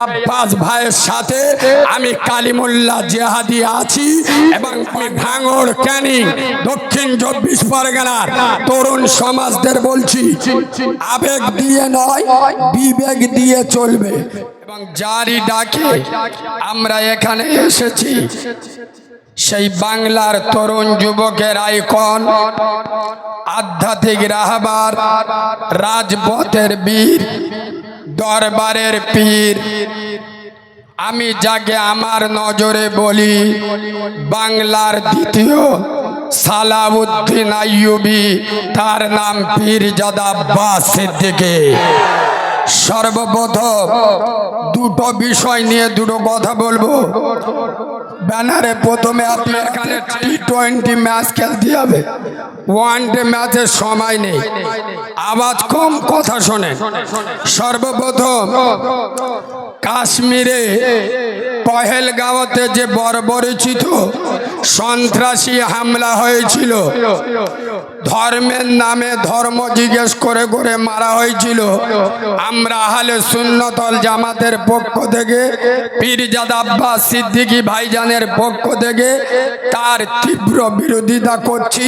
আব্বাস ভাইয়ের সাথে আমি কালিমুল্লাহ জেহাদি আছি এবং আমি ভাঙড় ক্যানিং দক্ষিণ চব্বিশ পরগনার তরুণ সমাজদের বলছি, আবেগ দিয়ে নয়, বিবেক দিয়ে চলবে। এবং যারই ডাকে আমরা এখানে এসেছি, সেই বাংলার তরুণ যুবকের আইকন, আধ্যাত্মিক রাহবার, রাজপথের বীর দরবারের পীর। আমি যাকে আমার নজরে বলি, বাংলার দ্বিতীয় সালাউদ্দিন আইয়ুবি, তার নাম পীরজাদা বাসের সিদ্দিকী। সর্বপ্রথম দুটো বিষয় নিয়ে দুটো কথা বলব। ব্যানারে প্রথমে আপনার এখানে টি টোয়েন্টি ম্যাচ খেলতে হবে। ওয়ান ডে ম্যাচের সময় নেই। আওয়াজ কম, কথা শোনেন। সর্বপ্রথম কাশ্মীরে পহেলগাঁওতে যে বর্বরিচিত সন্ত্রাসী হামলা হয়েছিল, ধর্মের নামে ধর্ম জিজ্ঞেস করে করে মারা হয়েছিল আমরা আহলে সুন্নতল জামাতের পক্ষ থেকে, পীরজাদা আব্বাস সিদ্দিকী ভাইজানের পক্ষ থেকে তার তীব্র বিরোধিতা করছি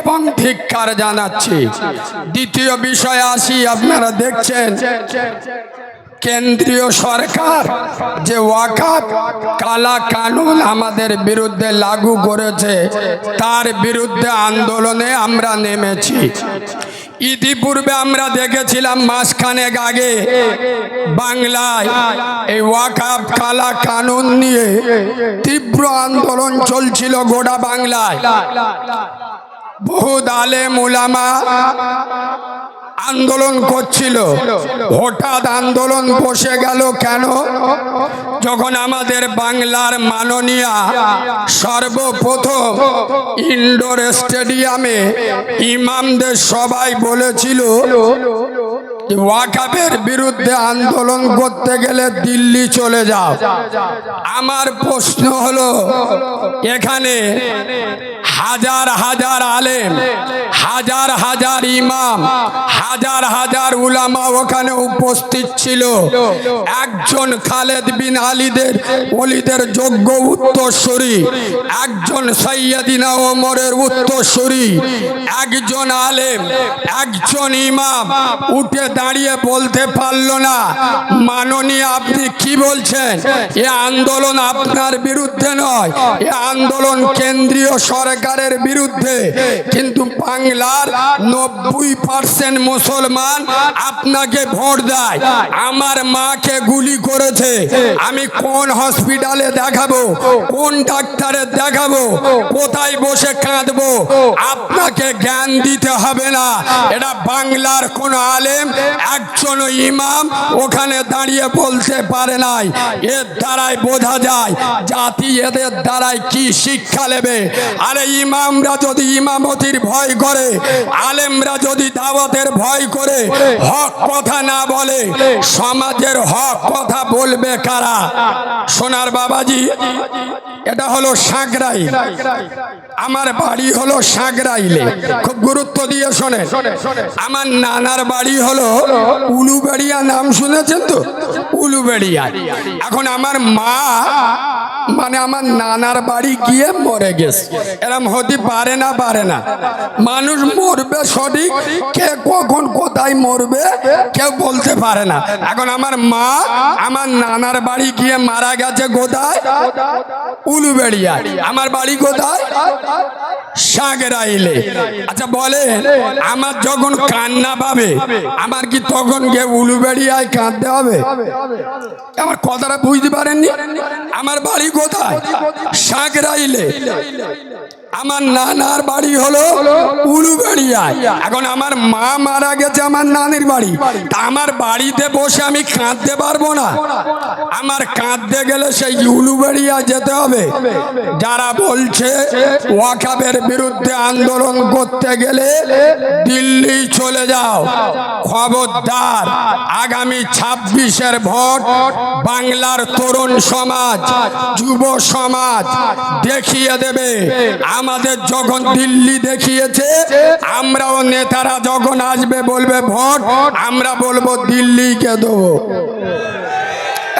এবং ধিক্কার জানাচ্ছি। দ্বিতীয় বিষয় আসি, আপনারা দেখছেন, কেন্দ্রীয় সরকার যে ওয়াকাত, কালা কানুন আমাদের বিরুদ্ধে লাগু করেছে, তার বিরুদ্ধে আন্দোলনে আমরা নেমেছি। ইতিপূর্বে আমরা দেখেছিলাম মাসখানেক আগে বাংলায় এই ওয়াকাপ কালা কানুন নিয়ে তীব্র আন্দোলন চলছিল গোটা বাংলায়। বহু দালে মুলামা আন্দোলন করছিল। হঠাৎ আন্দোলন বসে গেল কেন? যখন আমাদের বাংলার মাননীয়া সর্বপ্রথম ইন্ডোর স্টেডিয়ামে ইমামদের সবাই বলেছিল ওয়াকাবের বিরুদ্ধে আন্দোলন করতে গেলে দিল্লি চলে যাও। আমার প্রশ্ন হলো, এখানে হাজার হাজার আলেম, হাজার হাজার ইমাম, হাজার হাজার উলামা ওখানে উপস্থিত ছিল। একজন খালেদ বিন আলীদের অলিদের যোগ্য উত্তরসূরি, একজন সৈয়দিনা ওমরের উত্তরসূরি, একজন আলেম, একজন ইমাম, উঠে দাঁড়িয়ে বলতে পারল না। মাননীয় আপনি কি বলছেন? এ আন্দোলন আপনার বিরুদ্ধে নয়, এ আন্দোলন কেন্দ্রীয় সরকারের বিরুদ্ধে, কিন্তু বাংলার নব্বই পার্সেন্ট মুসলমান আপনাকে ভোট দেয়। আমার মাকে গুলি করেছে। আমি কোন হসপিটালে দেখাবো, কোন ডাক্তারের দেখাবো, কোথায় বসে কাঁদবো, আপনাকে জ্ঞান দিতে হবে না। এটা বাংলার কোন আলেম, একজন ইমাম ওখানে দাঁড়িয়ে বলতে পারে নাই। এর দ্বারাই বোঝা যায়, জাতি এদের দ্বারাই কি শিক্ষা নেবে। আরে ইমামরা যদি ইমামতির ভয় করে আলেমরা যদি দাওয়াতের ভয় করে হক কথা না বলে সমাজের হক কথা বলবে কারা? সোনার বাবাজি এটা হলো সাঁকরাই আমার বাড়ি হলো সাঁকরাইলে খুব গুরুত্ব দিয়ে শোনেন। আমার নানার বাড়ি হলো উলুবেড়িয়া নাম শুনেছেন তো? উলুবেড়িয়া। এখন আমার মা মানে আমার নানার বাড়ি গিয়ে মরে গেছে। এরম হতে পারে না পারে না। মানুষ মরবে সঠিক, কে কখন কোথায় মরবে কেউ বলতে পারে না। এখন আমার মা, আমার নানার বাড়ি গিয়ে মারা গেছে কোথায়? উলুবেড়িয়া আমার বাড়ি কোথায়? সাগরাইলে। আচ্ছা বলে আমার যখন কান্না পাবে, আমার কি তখন গিয়ে উলুবেড়িয়ায় কাঁদতে হবে? আমার কথাটা বুঝতে পারেননি? আমার বাড়ি কোথায়? সাগরাইলে। আমার নানার বাড়ি হলো উলুবেড়িয়ায় এখন আমার মা মারা গেছে আমার নানির বাড়ি। তা আমার বাড়িতে বসে আমি কাঁদতে পারব না। আমার কাঁদতে গেলে সেই উলুবেড়িয়া যেতে হবে। যারা বলছে ওয়াকাবের বিরুদ্ধে আন্দোলন করতে গেলে দিল্লি চলে যাও। খবরদার আগামী ছাব্বিশের ভোট বাংলার তরুণ সমাজ যুব সমাজ দেখিয়ে দেবে। আমাদের যখন দিল্লি দেখিয়েছে আমরাও নেতারা যখন আসবে বলবে ভোট। আমরা বলব দিল্লিকে দেবো।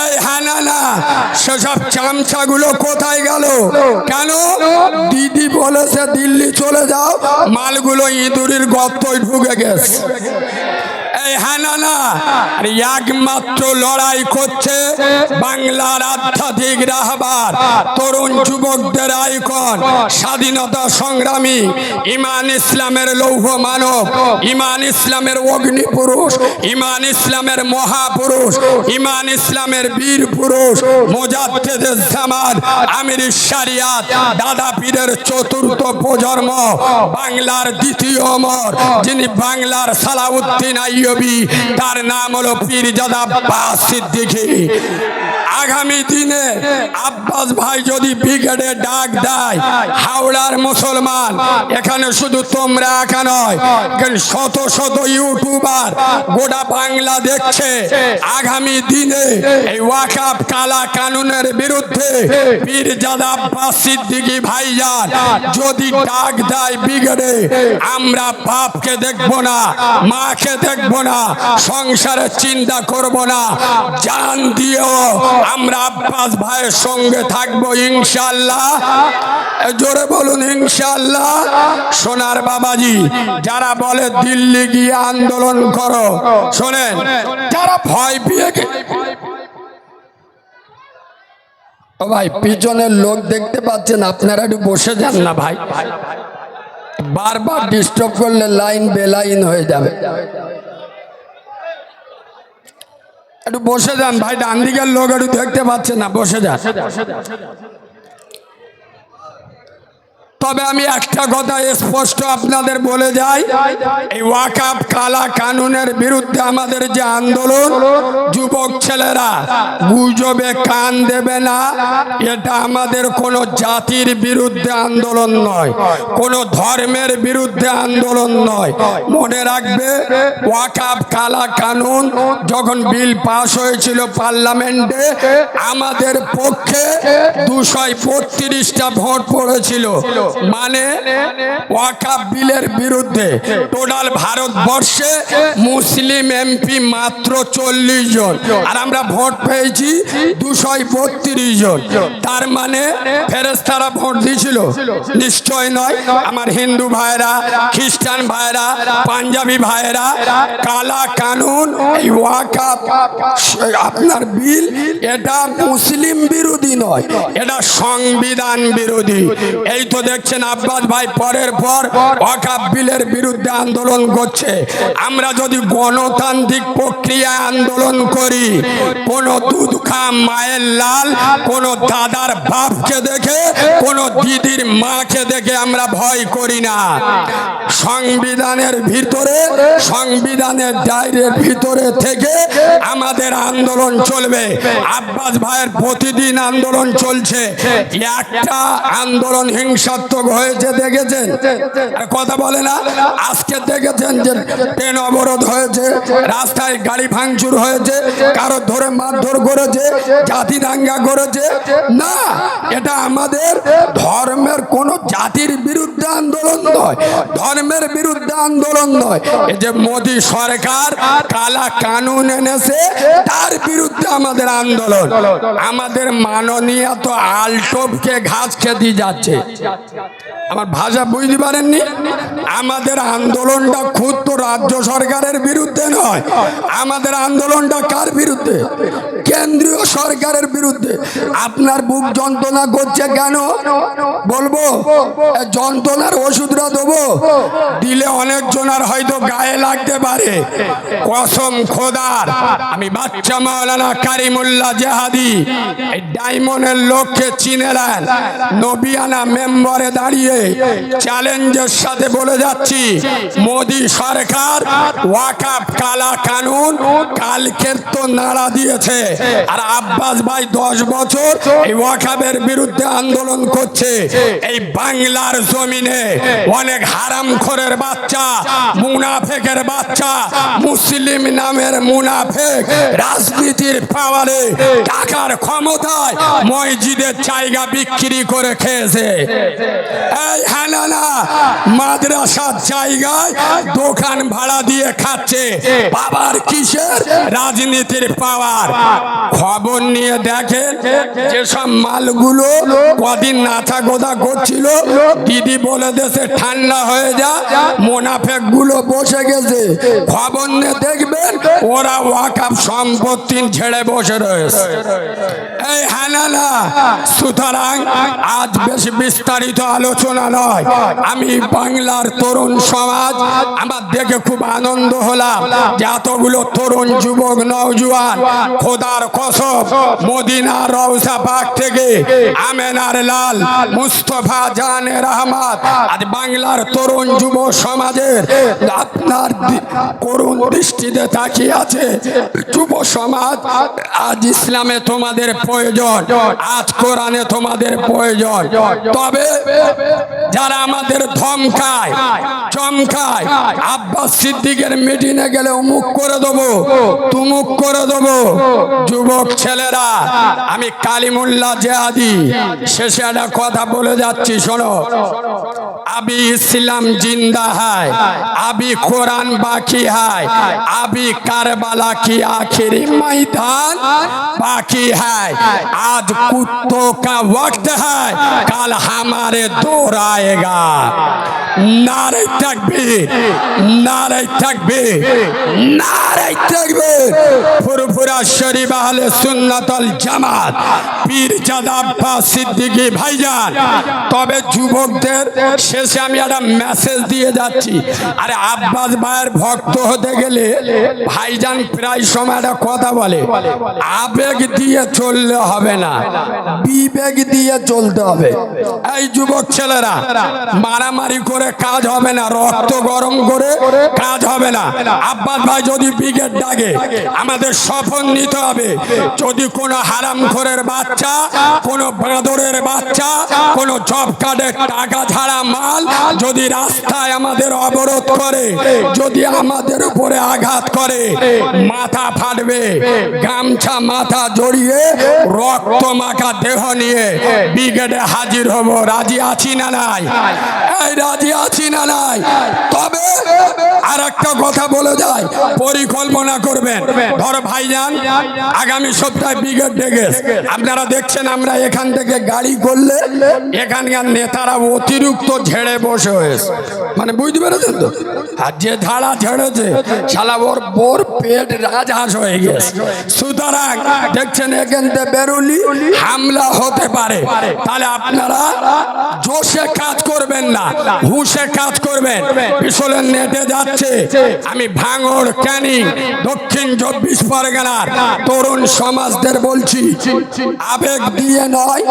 এই হ্যাঁ না না সেসব চামচাগুলো কোথায় গেল? কেন? দিদি বলেছে দিল্লি চলে যাও, মালগুলো ইঁদুরির গর্তই ঢুকে গেছে। একমাত্র লড়াই করছে বাংলার আধ্যাত্মিক রাহবার। তরুণ যুবকদের আইকন, স্বাধীনতা সংগ্রামী, ইমান ইসলামের লৌহ মানব, ইমান ইসলামের অগ্নি পুরুষ ইমান ইসলামের মহাপুরুষ, ইমান ইসলামের বীর পুরুষ মোজাদ্দেদের জামান আমির শারিয়াত, দাদা পীরের চতুর্থ প্রজন্ম, বাংলার দ্বিতীয় অমর, যিনি বাংলার সালাউদ্দিন আইয়বি তার নাম হলো পীরজাদা আব্বাস সিদ্দিকী। আগামী দিনে আব্বাস ভাই যদি ব্রিগেডে ডাক দেয়, হাওড়ার মুসলমান, এখানে শুধু তোমরা একা নয় শত শত ইউটিউবার গোটা বাংলা দেখছে। আগামী দিনে এই ওয়াকাপ কালা কানুনের বিরুদ্ধে পীরজাদা আব্বাস সিদ্দিকী ভাইজান যদি ডাক দেয় ব্রিগেডে, আমরা বাপকে দেখব না, মাকে দেখব না। সংসারের চিন্তা করব না। জান দিয়েও আমরা আব্বাস ভাইয়ের সঙ্গে থাকব ইনশাল্লাহ জোরে বলুন ইনশাল্লাহ সোনার বাবাজি, যারা বলে দিল্লি গিয়ে আন্দোলন করো, শোনেন, যারা ভয় পেয়ে ও ভাই, পিছনের লোক দেখতে পাচ্ছেন, আপনারা একটু বসে যান না ভাই। বারবার ডিস্টার্ব করলে লাইন বেলাইন হয়ে যাবে। একটু বসে যান ভাই ডান দিকের লোক একটু দেখতে পাচ্ছে না বসে যান। তবে আমি একটা কথা স্পষ্ট আপনাদের বলে যাই। এই ওয়াকাপ কালা কানুনের বিরুদ্ধে আমাদের যে আন্দোলন, যুবক ছেলেরা, গুজবে কান দেবে না। এটা আমাদের কোনো জাতির বিরুদ্ধে আন্দোলন নয়, কোনো ধর্মের বিরুদ্ধে আন্দোলন নয়। মনে রাখবে ওয়াকাপ কালা কানুন যখন বিল পাশ হয়েছিল পার্লামেন্টে, আমাদের পক্ষে দুশো বত্রিশটা ভোট পড়েছিল। মানে ওয়াকাপ বিলের বিরুদ্ধে। টোটাল ভারতবর্ষে মুসলিম এমপি মাত্র চল্লিশ জন। আর আমরা ভোট পেয়েছি দুশো বত্রিশ জন। তার মানে ফেরেস্তারা ভোট দিয়েছিল। নিশ্চয় নয়। আমার হিন্দু ভাইরা খ্রিস্টান ভাইরা পাঞ্জাবি ভাইরা কালা কানুন, এই ওয়াকাপ আপনার বিল, এটা মুসলিম বিরোধী নয়। এটা সংবিধান বিরোধী। এই তো দেখছেন আব্বাস ভাই পরের পর ওয়াকাপ বিলের বিরুদ্ধে আন্দোলন করছে। আমরা যদি গণতান্ত্রিক প্রক্রিয়ায় আন্দোলন করি কোন দুধ খা মায়ের লাল কোন দাদার বাপকে দেখে কোন দিদির মাকে দেখে আমরা ভয় করি না। সংবিধানের ভিতরে সংবিধানের দায়ের ভিতরে থেকে আমাদের আন্দোলন চলবে। আব্বাস ভাইয়ের প্রতিদিন আন্দোলন চলছে। একটা আন্দোলন হিংসাত্মক হয়েছে, দেখেছেন? কথা বলে না, আজকে দেখেছেন যে ট্রেন অবরোধ হয়েছে, রাস্তায় গাড়ি ভাঙচুর হয়েছে, কারও ধরে মারধর করেছে, জাতি দাঙ্গা করেছে। না, এটা আমাদের ধর্মের কোন জাতির বিরুদ্ধে আন্দোলন নয়, ধর্মের বিরুদ্ধে আন্দোলন নয়। এই যে মোদী সরকার কালা কানুন এনেছে, তার বিরুদ্ধে আমাদের আন্দোলন। আমাদের মাননীয় তো আলটোপকে ঘাস খেতে যাচ্ছে। আমার ভাষা বুঝতে পারেননি? আমাদের আন্দোলনটা খুদ তো রাজ্য সরকারের বিরুদ্ধে নয়। আমাদের আন্দোলনটা কার বিরুদ্ধে? কেন্দ্রীয় সরকারের বিরুদ্ধে। আপনার বুক যন্ত্রণা করছে কেন? বলব যন্ত্রণার ওষুধটা দেবো। দিলে অনেক জনার হয়তো গায়ে লাগতে পারে। কসম খোদার, আমি বাচ্চা মাওলানা কারিমুল্লাহ জেহাদি, এই ডায়মন্ডের লোককে চিনে নেন নবিয়ানা মেম্বারে দাঁড়িয়ে চ্যালেঞ্জের সাথে বলে যাচ্ছি, মোদি সরকার ওয়াকাপ কালা কানুন কালকের তো নাড়া দিয়েছে। আর আব্বাস ভাই দশ বছর এই ওয়াকাবের বিরুদ্ধে আন্দোলন করছে। এই বাংলার জমিনে অনেক হারাম খোরের বাচ্চা, মুনাফেকের বাচ্চা, মুসলিম নামের মুনাফেক, রাজনীতির পাওয়ারে টাকার ক্ষমতায় মসজিদের জায়গা বিক্রি করে খেয়েছে। এই হানানা মাদ্রাসার জায়গায় দোকান ভাড়া দিয়ে খাচ্ছে। বাবার কিসের? রাজনীতির পাওয়ার। খবর নিয়ে দেখেন যেসব মালগুলো কদিন নাথা গোদা করছিল দিদি বলে দেশে ঠান্ডা হয়ে যা মোনাফেকগুলো বসে গেছে। খবর নিয়ে দেখবেন ওরা ওয়াকাপ সম্পত্তি ছেড়ে বসে রয়েছে। এই হানানা, সুতরাং আজ বেশ বিস্তারিত আলোচনা নয়। আমি বাংলার তরুণ সমাজ, আমার দেখে খুব আনন্দ হলাম যে এতগুলো তরুণ যুবক, নওজুয়ান, খোদার কসব মদিনা রওসা পাক থেকে আমেনার লাল, মুস্তফা জানের আহমদ আজ বাংলার তরুণ যুব সমাজের আপনার করুণ দৃষ্টিতে তাকিয়ে আছে। যুব সমাজ আজ ইসলামে তোমাদের প্রয়োজন, আজ কোরআনে তোমাদের প্রয়োজন। তবে যারা আমাদের ধমকায়, চমকায়, আব্বাস সিদ্দিকের মিটিংয়ে গেলে অমুক করে দেবো, তুমুক করে দেবো। যুবক ছেলেরা, আমি কালিমুল্লাহ জেহাদি, শেষে একটা কথা বলে যাচ্ছি, শোনো। আবি ইসলাম জিন্দা হায় আবি কোরআন বাকি হায় আবি কারবালা की आखिरी मैदान बाकी है आज कुत्तों का वक्त है कल हमारे दौर आएगा नारे तकबीर नारे तकबीर नारे तकबीर ফুরফুরা শরীফ আহলে সুন্নাতল জামাত পীর জাদা আব্বাস সিদ্দিকী ভাইজান তবে যুবকদের শেষে আমি একটা মেসেজ দিয়ে যাচ্ছি। আরে আব্বাস ভাইয়ের ভক্ত হতে গেলে ভাইজান প্রায় সময় একটা কথা বলে, আবেগ দিয়ে চললে হবে না, বিবেক দিয়ে চলতে হবে। এই যুবক ছেলেরা, মারামারি করে কাজ হবে না, রক্ত গরম করে কাজ হবে না। আব্বাস ভাই যদি ব্রিগেড ডাকে, আমাদের শপথ নিতে হবে। যদি কোনো হারাম খোরের বাচ্চা, কোনো বাঁদরের বাচ্চা, কোনো জব কার্ডের টাকা ছাড়া মাল যদি রাস্তায় আমাদের অবরোধ করে, যদি আমাদের উপরে আঘাত করে, মাথা ফাটবে, গামছা, মাথা জড়িয়ে, রক্ত মাখা দেহ নিয়ে ব্রিগেডে হাজির হব। রাজি আছি না নাই? এই, রাজি আছি না নাই? তবে আর একটা কথা বলে যায় পরিকল্পনা করবেন। ধর ভাইজান, আগামী সপ্তাহে ব্রিগেড ডেকে আপনারা দেখছেন আমরা এখান থেকে গাড়ি করলে এখানকার নেতারা অতিরিক্ত ঝেড়ে বসে হয়েছে। মানে বুঝতে পেরেছেন তো? আর যে ধারা ঝেড়েছে শালা ওর বোর পেট রাজহাঁস হয়ে গেছে। সুতরাং দেখছেন এখান থেকে বেরুলি হামলা হতে পারে। তাহলে আপনারা জোশে কাজ করবেন না, হুশে কাজ করবেন। পিছলের নেটে যাচ্ছে। আমি ভাঙড়, ক্যানিং, দক্ষিণ চব্বিশ পরগনার তরুণ সমাজদের বলছি, আবেগ দিয়ে নয়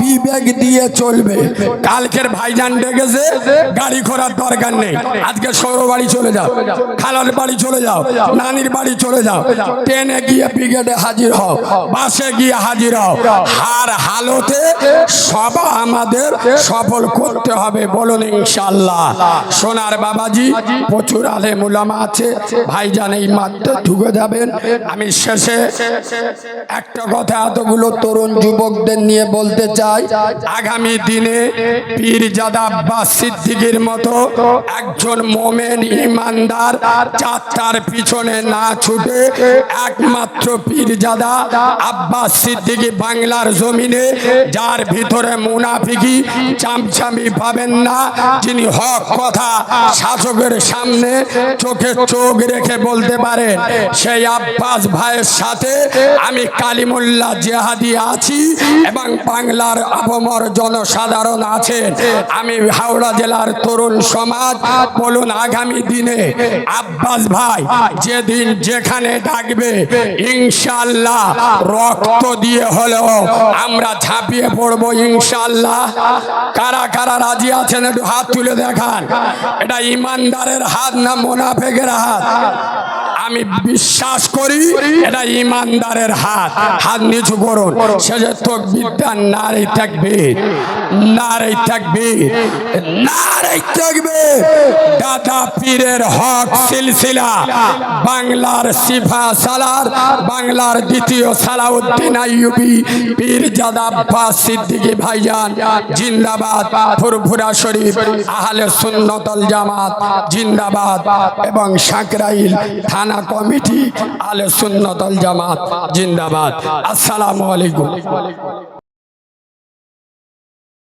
বিবেক দিয়ে চলবে। কালকের ভাইজান ডেকেছে গাড়ি করার দরকার নেই। আজকে সৌর বাড়ি চলে যাও, খালার বাড়ি চলে যাও, নানির বাড়ি চলে যাও, ট্রেনে গিয়ে ব্রিগেডে হাজির হও, বাসে গিয়ে হাজির হও। হার হালতে সব আমাদের সফল করতে হবে বলুন ইনশাল্লাহ সোনার বাবাজি, প্রচুর আলে মুলামা আছে, ভাইজান এই মাত্র ঢুকে যাবেন। আমি শেষে একটা কথা এতগুলো তরুণ যুবকদের নিয়ে বলতে চাই, আগামী দিনে পীরজাদা আব্বাস সিদ্দিকির মতো একজন মোমেন ইমানদার যাত্রার পিছনে না ছুটে একমাত্র পীরজাদা আব্বাস সিদ্দিকী বাংলার জমিনে, যার ভিতরে মুনাফিকি চামচামি পাবেন না, যিনি হক কথা শাসকের সামনে চোখে চোখ রেখে বলতে পারেন সেই আব্বাস ভাইয়ের সাথে আমি কালিমুল্লাহ জেহাদি আছি এবং বাংলার আবমর জনসাধারণ আছেন। আমি হাওড়া জেলার তরুণ সমাজ, বলুন আগামী দিনে আব্বাস ভাই যেদিন যেখানে ডাকবে ইনশাল্লাহ রক্ত দিয়ে হলেও আমরা ঝাঁপিয়ে পড়ব ইনশাল্লাহ কারা কারা রাজি আছেন একটু হাত তুলে দেখান। এটা ইমানদারের হাত না মোনাফেকের হাত? আমি বিশ্বাস করি এটা ইমানদারের হাত। হাত নিচু করুন। সে যে তকবিরটা নারে থাকবে নারে থাকবে নারে থাকবে। দাদা পীরের হক সিলসিলা। বাংলার সিফা সালার, বাংলার দ্বিতীয় সালাউদ্দিন আইয়ুবি, পীর জাদা ভাইজান, জিন্দাবাদ, ফুরফুরা শরীফ, আহলে জামাত, জিন্দাবাদ, এবং সাকরাইল থানা কমিটি আলে সুন্নতল জামাত, জিন্দাবাদ। আসসালামু আলাইকুম।